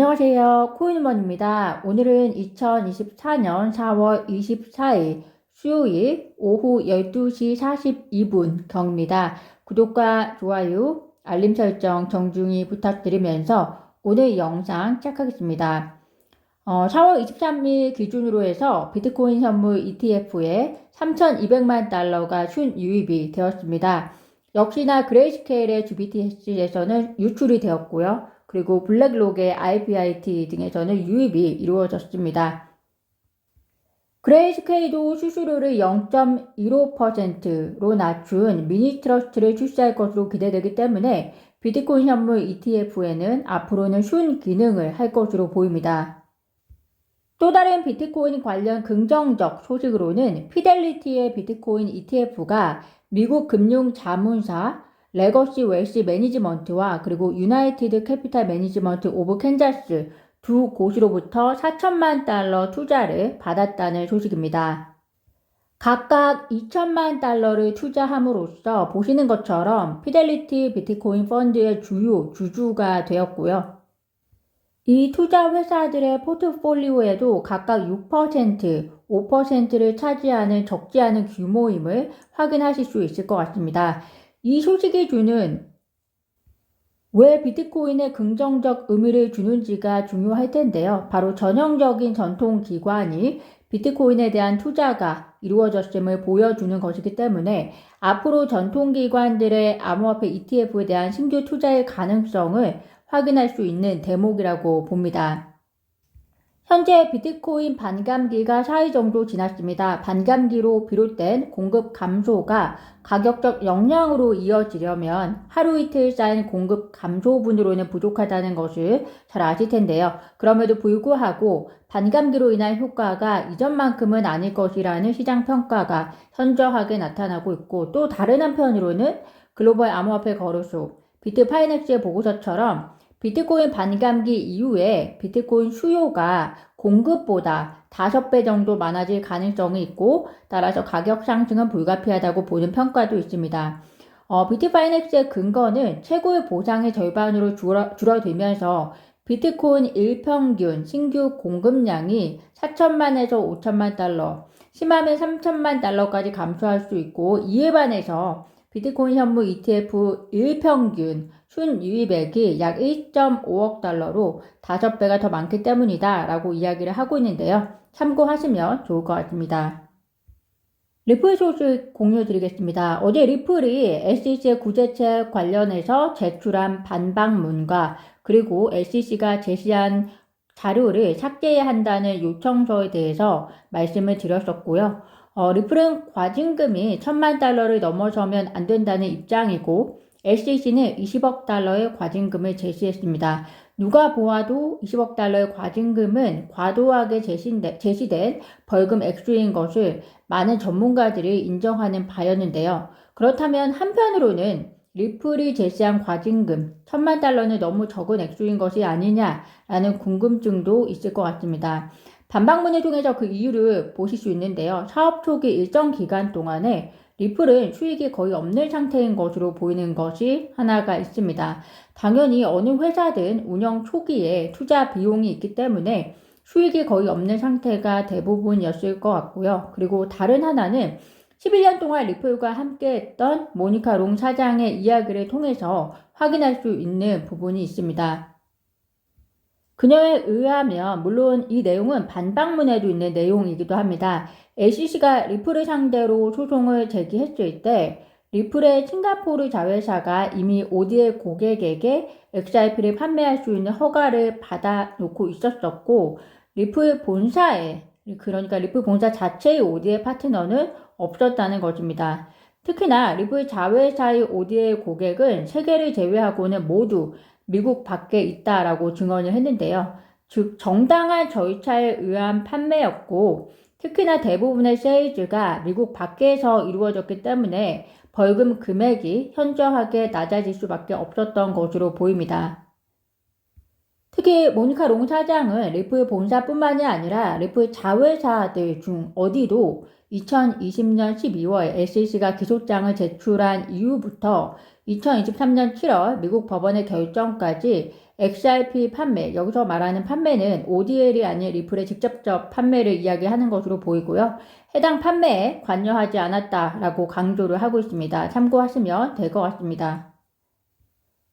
안녕하세요. 코인원입니다. 오늘은 2024년 4월 24일 수요일 오후 12시 42분 경입니다. 구독과 좋아요, 알림 설정 정중히 부탁드리면서 오늘 영상 시작하겠습니다. 어, 4월 23일 기준으로 해서 비트코인 선물 ETF에 3,200만 달러가 순 유입이 되었습니다. 역시나 그레이스케일의 GBTC에서는 유출이 되었고요. 그리고 블랙록의 IPIT 등에서는 유입이 이루어졌습니다. 그레이스케일도 수수료를 0.15%로 낮춘 미니 트러스트를 출시할 것으로 기대되기 때문에 비트코인 현물 ETF에는 앞으로는 순 기능을 할 것으로 보입니다. 또 다른 비트코인 관련 긍정적 소식으로는 피델리티의 비트코인 ETF가 미국 금융 자문사 레거시 웰시 매니지먼트와 그리고 유나이티드 캐피탈 매니지먼트 오브 캔자스 두 곳으로부터 4천만 달러 투자를 받았다는 소식입니다. 각각 2천만 달러를 투자함으로써 보시는 것처럼 피델리티 비트코인 펀드의 주요 주주가 되었고요. 이 투자 회사들의 포트폴리오에도 각각 6%, 5%를 차지하는 적지 않은 규모임을 확인하실 수 있을 것 같습니다. 이 소식이 주는 왜 비트코인에 긍정적 의미를 주는지가 중요할 텐데요. 바로 전형적인 전통 기관이 비트코인에 대한 투자가 이루어졌음을 보여주는 것이기 때문에 앞으로 전통 기관들의 암호화폐 ETF에 대한 신규 투자의 가능성을 확인할 수 있는 대목이라고 봅니다. 현재 비트코인 반감기가 4일 정도 지났습니다. 반감기로 비롯된 공급 감소가 가격적 역량으로 이어지려면 하루 이틀 쌓인 공급 감소분으로는 부족하다는 것을 잘 아실 텐데요. 그럼에도 불구하고 반감기로 인한 효과가 이전만큼은 아닐 것이라는 시장 평가가 현저하게 나타나고 있고 또 다른 한편으로는 글로벌 암호화폐 거래소 비트파이넥스의 보고서처럼 비트코인 반감기 이후에 비트코인 수요가 공급보다 5배 정도 많아질 가능성이 있고 따라서 가격 상승은 불가피하다고 보는 평가도 있습니다. 어, 비트파이넥스의 근거는 최고의 보상의 절반으로 줄어, 줄어들면서 비트코인 일평균 신규 공급량이 4천만에서 5천만 달러, 심하면 3천만 달러까지 감소할 수 있고 이에 반해서 비트코인 현물 ETF 일평균 순유입액이 약 1.5억 달러로 5배가 더 많기 때문이다 라고 이야기를 하고 있는데요. 참고하시면 좋을 것 같습니다. 리플 소식 공유 드리겠습니다. 어제 리플이 SEC의 구제책 관련해서 제출한 반박문과 그리고 SEC가 제시한 자료를 삭제해야 한다는 요청서에 대해서 말씀을 드렸었고요. 어, 리플은 과징금이 천만 달러를 넘어서면 안 된다는 입장이고 SEC는 20억 달러의 과징금을 제시했습니다. 누가 보아도 20억 달러의 과징금은 과도하게 제시된, 제시된 벌금 액수인 것을 많은 전문가들이 인정하는 바였는데요. 그렇다면 한편으로는 리플이 제시한 과징금 천만 달러는 너무 적은 액수인 것이 아니냐라는 궁금증도 있을 것 같습니다. 반박문을 통해서 그 이유를 보실 수 있는데요. 사업 초기 일정 기간 동안에 리플은 수익이 거의 없는 상태인 것으로 보이는 것이 하나가 있습니다. 당연히 어느 회사든 운영 초기에 투자 비용이 있기 때문에 수익이 거의 없는 상태가 대부분이었을 것 같고요. 그리고 다른 하나는 11년 동안 리플과 함께 했던 모니카 롱 사장의 이야기를 통해서 확인할 수 있는 부분이 있습니다. 그녀에 의하면 물론 이 내용은 반박문에도 있는 내용이기도 합니다. SEC가 리플을 상대로 소송을 제기했을 때 리플의 싱가포르 자회사가 이미 오디의 고객에게 XRP를 판매할 수 있는 허가를 받아 놓고 있었었고 리플 본사에 그러니까 리플 본사 자체의 오디의 파트너는 없었다는 것입니다. 특히나 리플 자회사의 오디의 고객은 세계를 제외하고는 모두 미국 밖에 있다라고 증언을 했는데요. 즉 정당한 절차에 의한 판매였고 특히나 대부분의 세일즈가 미국 밖에서 이루어졌기 때문에 벌금 금액이 현저하게 낮아질 수밖에 없었던 것으로 보입니다. 특히 모니카 롱 사장은 리플 본사뿐만이 아니라 리플 자회사들 중 어디도 2020년 12월 SEC가 기소장을 제출한 이후부터 2023년 7월 미국 법원의 결정까지 XRP 판매, 여기서 말하는 판매는 ODL이 아닌 리플의 직접적 판매를 이야기하는 것으로 보이고요. 해당 판매에 관여하지 않았다라고 강조를 하고 있습니다. 참고하시면 될 것 같습니다.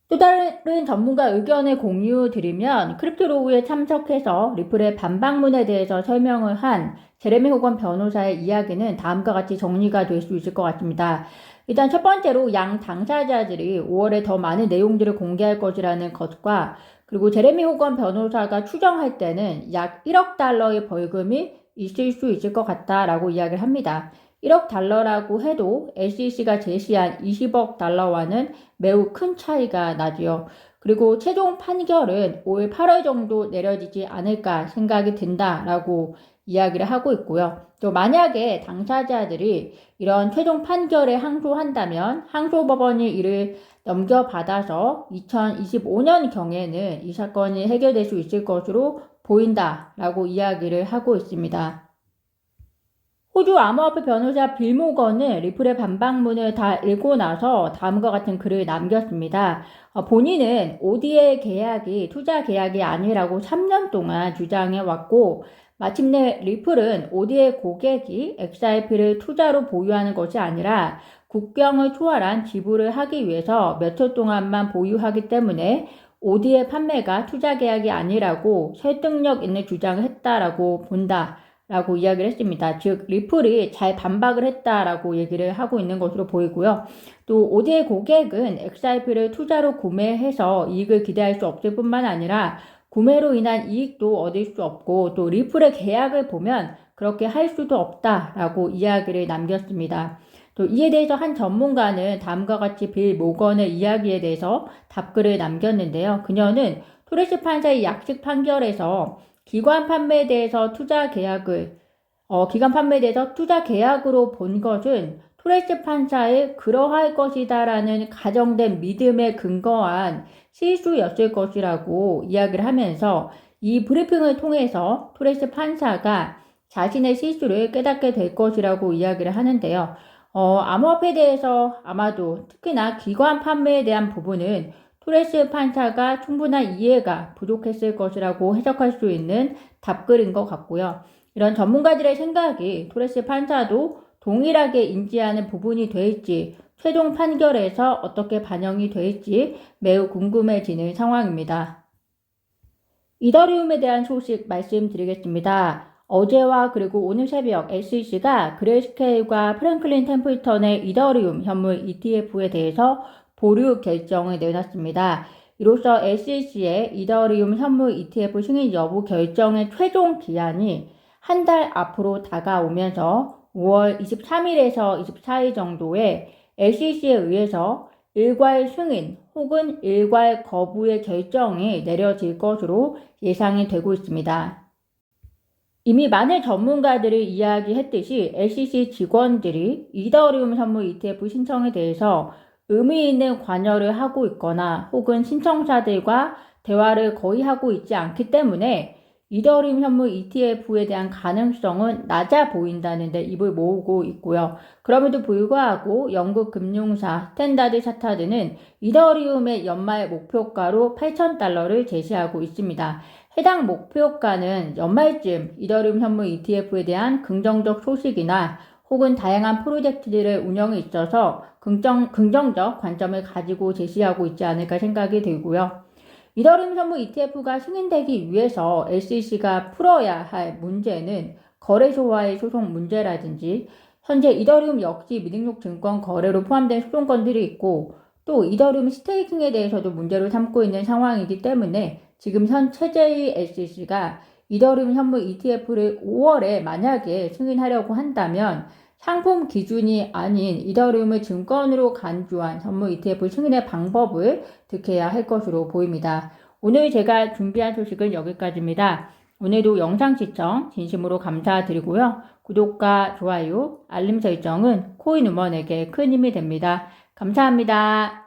또 다른 전문가 의견을 공유 드리면 크립토로우에 참석해서 리플의 반박문에 대해서 설명을 한 제레미 호건 변호사의 이야기는 다음과 같이 정리가 될 수 있을 것 같습니다. 일단 첫 번째로 양 당사자들이 5월에 더 많은 내용들을 공개할 것이라는 것과 그리고 제레미 호건 변호사가 추정할 때는 약 1억 달러의 벌금이 있을 수 있을 것 같다라고 이야기를 합니다. 1억 달러라고 해도 SEC가 제시한 20억 달러와는 매우 큰 차이가 나지요. 그리고 최종 판결은 올 8월 정도 내려지지 않을까 생각이 든다라고 이야기를 하고 있고요. 또 만약에 당사자들이 이런 최종 판결에 항소한다면 항소법원이 이를 넘겨받아서 2025년 경에는 이 사건이 해결될 수 있을 것으로 보인다라고 이야기를 하고 있습니다. 호주 암호화폐 변호사 빌모건은 리플의 반박문을 다 읽고 나서 다음과 같은 글을 남겼습니다. 어, 본인은 OD의 계약이 투자 계약이 아니라고 3년 동안 주장해 왔고 마침내 리플은 OD의 고객이 XRP를 투자로 보유하는 것이 아니라 국경을 초월한 지불을 하기 위해서 몇 초 동안만 보유하기 때문에 OD의 판매가 투자 계약이 아니라고 설득력 있는 주장을 했다라고 본다. 라고 이야기를 했습니다. 즉, 리플이 잘 반박을 했다라고 얘기를 하고 있는 것으로 보이고요. 또, 오디의 고객은 XRP를 투자로 구매해서 이익을 기대할 수 없을 뿐만 아니라 구매로 인한 이익도 얻을 수 없고 또 리플의 계약을 보면 그렇게 할 수도 없다라고 이야기를 남겼습니다. 또 이에 대해서 한 전문가는 다음과 같이 빌 모건의 이야기에 대해서 답글을 남겼는데요. 그녀는 토레스 판사의 약식 판결에서 기관 판매에 대해서 투자 계약을 어, 기관 판매에 대해서 투자 계약으로 본 것은 토레스 판사의 그러할 것이다라는 가정된 믿음에 근거한 실수였을 것이라고 이야기를 하면서 이 브리핑을 통해서 토레스 판사가 자신의 실수를 깨닫게 될 것이라고 이야기를 하는데요. 어, 암호화폐에 대해서 아마도 특히나 기관 판매에 대한 부분은 토레스 판사가 충분한 이해가 부족했을 것이라고 해석할 수 있는 답글인 것 같고요. 이런 전문가들의 생각이 토레스 판사도 동일하게 인지하는 부분이 될지 최종 판결에서 어떻게 반영이 될지 매우 궁금해지는 상황입니다. 이더리움에 대한 소식 말씀드리겠습니다. 어제와 그리고 오늘 새벽 SEC가 그레스케일과 프랭클린 템플턴의 이더리움 현물 ETF에 대해서 보류 결정을 내놨습니다. 이로써 SEC의 이더리움 현물 ETF 승인 여부 결정의 최종 기한이 한 달 앞으로 다가오면서 5월 23일에서 24일 정도에 SEC에 의해서 일괄 승인 혹은 일괄 거부의 결정이 내려질 것으로 예상이 되고 있습니다. 이미 많은 전문가들이 이야기했듯이 SEC 직원들이 이더리움 선물 ETF 신청에 대해서 의미 있는 관여를 하고 있거나 혹은 신청자들과 대화를 거의 하고 있지 않기 때문에 이더리움 현물 ETF에 대한 가능성은 낮아 보인다는데 입을 모으고 있고요. 그럼에도 불구하고 영국 금융사 스탠다드 차타드는 이더리움의 연말 목표가로 8,000달러를 제시하고 있습니다. 해당 목표가는 연말쯤 이더리움 현물 ETF에 대한 긍정적 소식이나 혹은 다양한 프로젝트들의 운영에 있어서 긍정, 긍정적 관점을 가지고 제시하고 있지 않을까 생각이 들고요. 이더리움 선물 ETF가 승인되기 위해서 SEC가 풀어야 할 문제는 거래소와의 소송 문제라든지 현재 이더리움 역시 미등록 증권 거래로 포함된 소송건들이 있고 또 이더리움 스테이킹에 대해서도 문제로 삼고 있는 상황이기 때문에 지금 현 체제의 SEC가 이더리움 현물 ETF를 5월에 만약에 승인하려고 한다면 상품 기준이 아닌 이더리움을 증권으로 간주한 선물 ETF 승인의 방법을 득해야 할 것으로 보입니다. 오늘 제가 준비한 소식은 여기까지입니다. 오늘도 영상 시청 진심으로 감사드리고요. 구독과 좋아요, 알림 설정은 코인 우먼에게 큰 힘이 됩니다. 감사합니다.